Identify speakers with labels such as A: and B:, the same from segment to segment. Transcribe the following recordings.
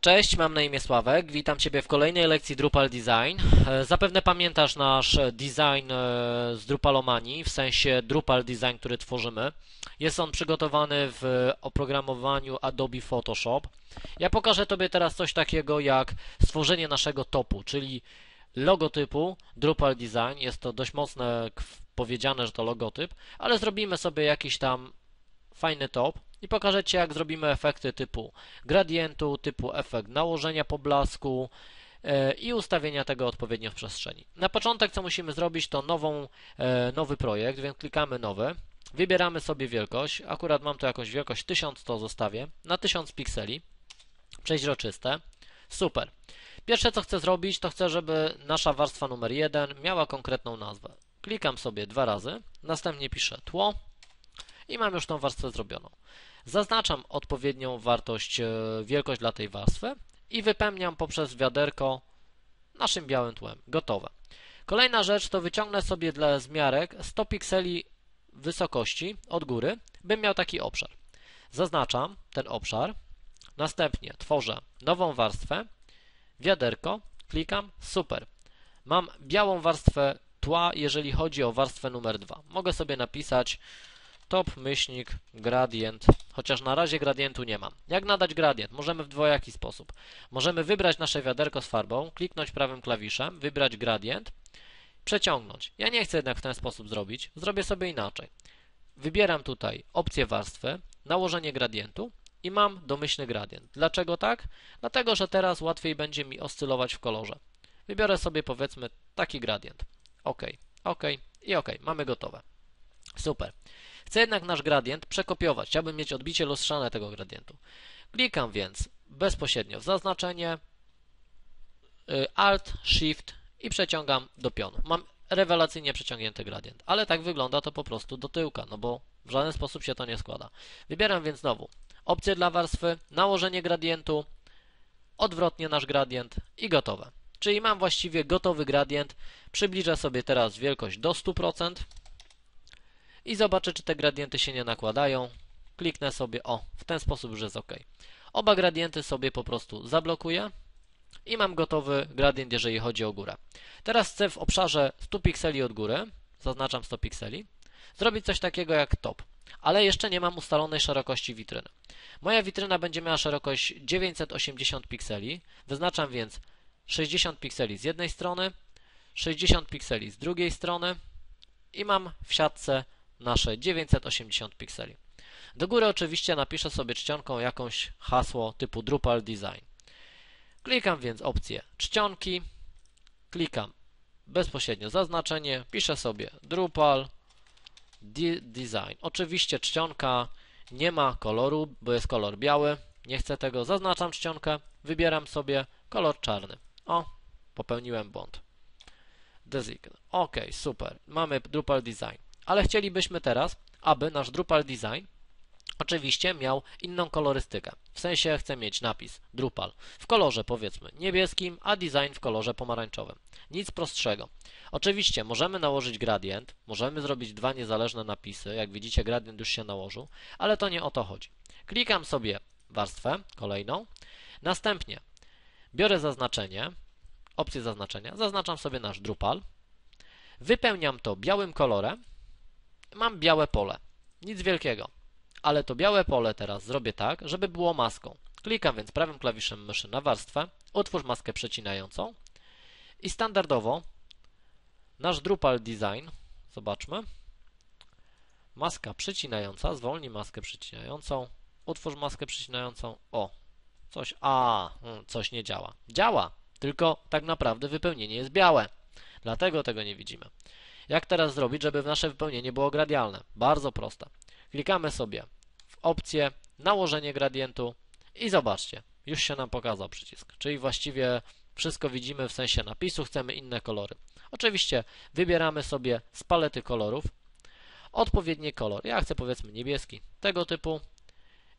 A: Cześć, mam na imię Sławek. Witam Ciebie w kolejnej lekcji Drupal Design. E, Zapewne pamiętasz nasz design e, z Drupalomanii, w sensie Drupal Design, który tworzymy. Jest on przygotowany w oprogramowaniu Adobe Photoshop. Ja pokażę Tobie teraz coś takiego jak stworzenie naszego topu, czyli logotypu Drupal Design. Jest to dość mocne k- powiedziane, że to logotyp, ale zrobimy sobie jakiś tam fajny top i pokażę Ci jak zrobimy efekty typu gradientu, typu efekt nałożenia poblasku e, i ustawienia tego odpowiednio w przestrzeni. Na początek co musimy zrobić to nową, e, nowy projekt, więc klikamy nowy, wybieramy sobie wielkość, akurat mam tu jakąś wielkość 1000 to zostawię, na 1000 pikseli, przeźroczyste, super. Pierwsze co chcę zrobić to chcę, żeby nasza warstwa numer 1 miała konkretną nazwę. Klikam sobie dwa razy, następnie piszę tło i mam już tą warstwę zrobioną. Zaznaczam odpowiednią wartość, e, wielkość dla tej warstwy i wypełniam poprzez wiaderko naszym białym tłem. Gotowe. Kolejna rzecz to wyciągnę sobie dla zmiarek 100 pikseli wysokości od góry, bym miał taki obszar. Zaznaczam ten obszar, następnie tworzę nową warstwę, wiaderko, klikam, super. Mam białą warstwę tła, jeżeli chodzi o warstwę numer 2. Mogę sobie napisać top myślnik gradient, chociaż na razie gradientu nie mam. Jak nadać gradient? Możemy w dwojaki sposób. Możemy wybrać nasze wiaderko z farbą, kliknąć prawym klawiszem, wybrać gradient, przeciągnąć. Ja nie chcę jednak w ten sposób zrobić, zrobię sobie inaczej. Wybieram tutaj opcję warstwy, nałożenie gradientu i mam domyślny gradient. Dlaczego tak? Dlatego, że teraz łatwiej będzie mi oscylować w kolorze. Wybiorę sobie powiedzmy taki gradient. OK, OK i OK. Mamy gotowe. Super. Chcę jednak nasz gradient przekopiować. Chciałbym mieć odbicie lustrzane tego gradientu. Klikam więc bezpośrednio w zaznaczenie y, Alt, Shift i przeciągam do pionu. Mam rewelacyjnie przeciągnięty gradient, ale tak wygląda to po prostu do tyłka, no bo w żaden sposób się to nie składa. Wybieram więc znowu opcję dla warstwy, nałożenie gradientu, odwrotnie nasz gradient i gotowe. Czyli mam właściwie gotowy gradient. Przybliżę sobie teraz wielkość do 100% i zobaczę, czy te gradienty się nie nakładają. Kliknę sobie, o, w ten sposób już jest ok. Oba gradienty sobie po prostu zablokuję i mam gotowy gradient, jeżeli chodzi o górę. Teraz chcę w obszarze 100 pikseli od góry, zaznaczam 100 pikseli, zrobić coś takiego jak top, ale jeszcze nie mam ustalonej szerokości witryny. Moja witryna będzie miała szerokość 980 pikseli, wyznaczam więc 60 pikseli z jednej strony, 60 pikseli z drugiej strony i mam w siatce nasze 980 pikseli. Do góry oczywiście napiszę sobie czcionką jakąś hasło typu Drupal Design. Klikam więc opcję czcionki, klikam bezpośrednio zaznaczenie, piszę sobie Drupal de Design. Oczywiście czcionka nie ma koloru, bo jest kolor biały. Nie chcę tego, zaznaczam czcionkę, wybieram sobie kolor czarny. O, popełniłem błąd. Design. Ok, super. Mamy Drupal Design. Ale chcielibyśmy teraz, aby nasz Drupal Design oczywiście miał inną kolorystykę. W sensie chcę mieć napis Drupal w kolorze powiedzmy niebieskim, a design w kolorze pomarańczowym. Nic prostszego. Oczywiście możemy nałożyć gradient, możemy zrobić dwa niezależne napisy. Jak widzicie gradient już się nałożył, ale to nie o to chodzi. Klikam sobie warstwę kolejną, następnie biorę zaznaczenie, opcję zaznaczenia, zaznaczam sobie nasz Drupal, wypełniam to białym kolorem, mam białe pole. Nic wielkiego. Ale to białe pole teraz zrobię tak, żeby było maską. Klikam więc prawym klawiszem myszy na warstwę, utwórz maskę przecinającą i standardowo nasz Drupal Design, zobaczmy, maska przecinająca, zwolnij maskę przecinającą, utwórz maskę przecinającą, o, coś, a, hmm, coś nie działa. Działa, tylko tak naprawdę wypełnienie jest białe, dlatego tego nie widzimy. Jak teraz zrobić, żeby nasze wypełnienie było gradialne? Bardzo proste. Klikamy sobie w opcję nałożenie gradientu i zobaczcie, już się nam pokazał przycisk. Czyli właściwie wszystko widzimy w sensie napisu, chcemy inne kolory. Oczywiście wybieramy sobie z palety kolorów odpowiedni kolor. Ja chcę powiedzmy niebieski tego typu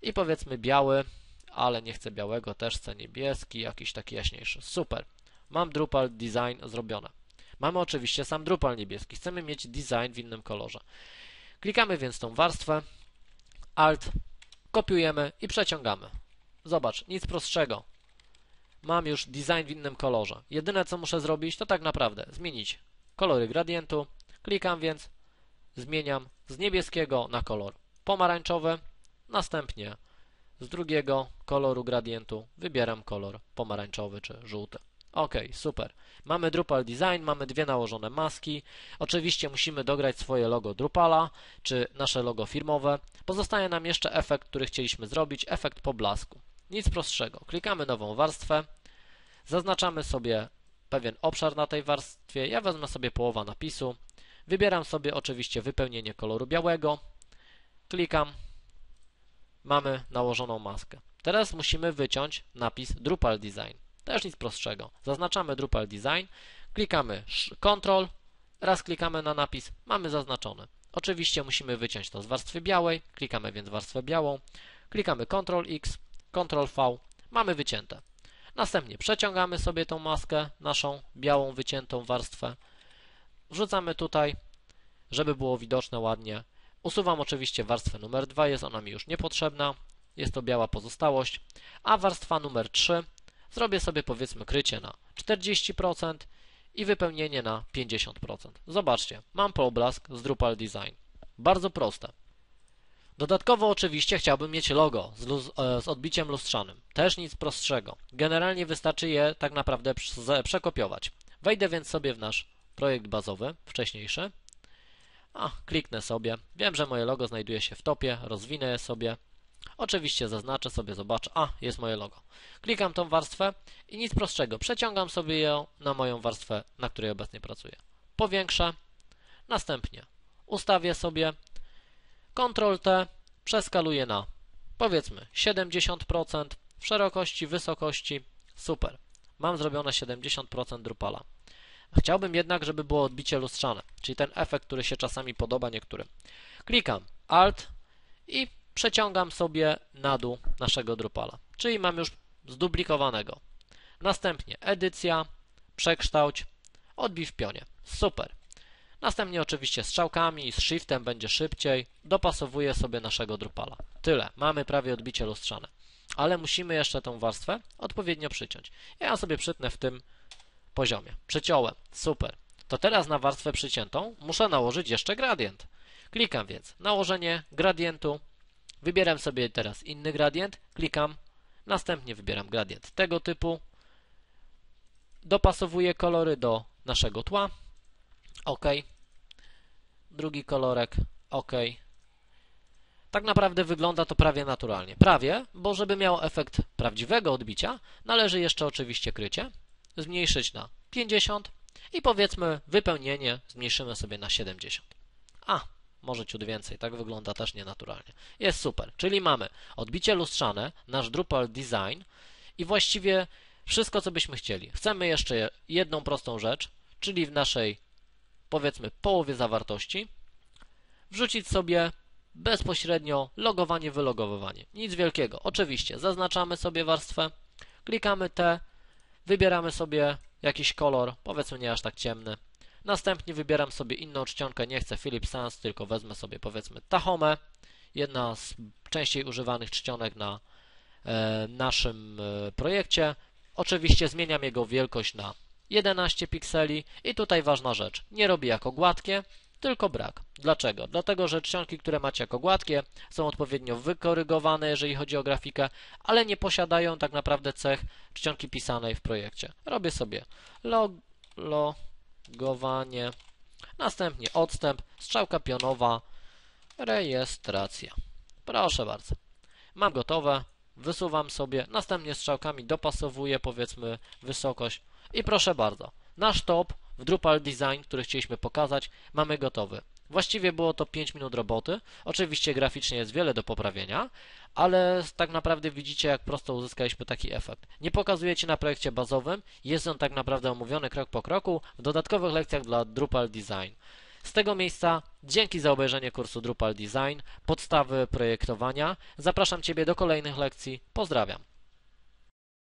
A: i powiedzmy biały, ale nie chcę białego, też chcę niebieski, jakiś taki jaśniejszy. Super. Mam Drupal design zrobione. Mamy oczywiście sam Drupal niebieski. Chcemy mieć design w innym kolorze. Klikamy więc tą warstwę, Alt, kopiujemy i przeciągamy. Zobacz, nic prostszego. mam już design w innym kolorze. Jedyne co muszę zrobić to tak naprawdę zmienić kolory gradientu. Klikam więc, zmieniam z niebieskiego na kolor pomarańczowy, następnie z drugiego koloru gradientu wybieram kolor pomarańczowy czy żółty. Ok, super. Mamy Drupal Design, mamy dwie nałożone maski. Oczywiście musimy dograć swoje logo Drupala, czy nasze logo firmowe. Pozostaje nam jeszcze efekt, który chcieliśmy zrobić, efekt poblasku. Nic prostszego. Klikamy nową warstwę, zaznaczamy sobie pewien obszar na tej warstwie. Ja wezmę sobie połowa napisu. Wybieram sobie oczywiście wypełnienie koloru białego. Klikam. Mamy nałożoną maskę. Teraz musimy wyciąć napis Drupal Design. Też nic prostszego. Zaznaczamy Drupal Design, klikamy Ctrl, raz klikamy na napis, mamy zaznaczony. Oczywiście musimy wyciąć to z warstwy białej, klikamy więc warstwę białą, klikamy Ctrl X, Ctrl V, mamy wycięte. Następnie przeciągamy sobie tą maskę, naszą białą wyciętą warstwę, wrzucamy tutaj, żeby było widoczne ładnie. Usuwam oczywiście warstwę numer 2, jest ona mi już niepotrzebna, jest to biała pozostałość, a warstwa numer 3 Zrobię sobie powiedzmy krycie na 40% i wypełnienie na 50%. Zobaczcie, mam poblask z Drupal Design. Bardzo proste. Dodatkowo oczywiście chciałbym mieć logo z, luz, e, z, odbiciem lustrzanym. Też nic prostszego. Generalnie wystarczy je tak naprawdę przekopiować. Wejdę więc sobie w nasz projekt bazowy, wcześniejszy. A, kliknę sobie. Wiem, że moje logo znajduje się w topie, rozwinę je sobie. Oczywiście zaznaczę sobie, zobaczę, a jest moje logo. Klikam tą warstwę i nic prostszego, przeciągam sobie ją na moją warstwę, na której obecnie pracuję. Powiększę, następnie ustawię sobie Ctrl T, przeskaluję na powiedzmy 70% w szerokości, wysokości, super. Mam zrobione 70% Drupala. Chciałbym jednak, żeby było odbicie lustrzane, czyli ten efekt, który się czasami podoba niektórym. Klikam Alt i przeciągam sobie na dół naszego Drupala, czyli mam już zduplikowanego. Następnie edycja, przekształć, odbij w pionie. Super. Następnie oczywiście strzałkami i z shiftem będzie szybciej. Dopasowuję sobie naszego Drupala. Tyle. Mamy prawie odbicie lustrzane. Ale musimy jeszcze tą warstwę odpowiednio przyciąć. Ja sobie przytnę w tym poziomie. Przyciąłem. Super. To teraz na warstwę przyciętą muszę nałożyć jeszcze gradient. Klikam więc nałożenie gradientu Wybieram sobie teraz inny gradient, klikam, następnie wybieram gradient tego typu, dopasowuję kolory do naszego tła, OK, drugi kolorek, OK. Tak naprawdę wygląda to prawie naturalnie. Prawie, bo żeby miał efekt prawdziwego odbicia, należy jeszcze oczywiście krycie zmniejszyć na 50 i powiedzmy wypełnienie zmniejszymy sobie na 70. A, może ciut więcej, tak wygląda też nienaturalnie. Jest super, czyli mamy odbicie lustrzane, nasz Drupal design i właściwie wszystko, co byśmy chcieli. Chcemy jeszcze jedną prostą rzecz, czyli w naszej, powiedzmy, połowie zawartości wrzucić sobie bezpośrednio logowanie, wylogowywanie. Nic wielkiego. Oczywiście zaznaczamy sobie warstwę, klikamy T, wybieramy sobie jakiś kolor, powiedzmy nie aż tak ciemny, Następnie wybieram sobie inną czcionkę, nie chcę Philips Sans, tylko wezmę sobie powiedzmy Tahome, jedna z częściej używanych czcionek na e, naszym e, projekcie. Oczywiście zmieniam jego wielkość na 11 pikseli i tutaj ważna rzecz, nie robię jako gładkie, tylko brak. Dlaczego? Dlatego, że czcionki, które macie jako gładkie są odpowiednio wykorygowane, jeżeli chodzi o grafikę, ale nie posiadają tak naprawdę cech czcionki pisanej w projekcie. Robię sobie log, lo, logowanie, następnie odstęp, strzałka pionowa, rejestracja. Proszę bardzo. Mam gotowe, wysuwam sobie, następnie strzałkami dopasowuję powiedzmy wysokość i proszę bardzo. Nasz top w Drupal Design, który chcieliśmy pokazać, mamy gotowy. Właściwie było to 5 minut roboty. Oczywiście graficznie jest wiele do poprawienia, ale tak naprawdę widzicie, jak prosto uzyskaliśmy taki efekt. Nie pokazuję Ci na projekcie bazowym, jest on tak naprawdę omówiony krok po kroku w dodatkowych lekcjach dla Drupal Design. Z tego miejsca dzięki za obejrzenie kursu Drupal Design, podstawy projektowania. Zapraszam Ciebie do kolejnych lekcji. Pozdrawiam.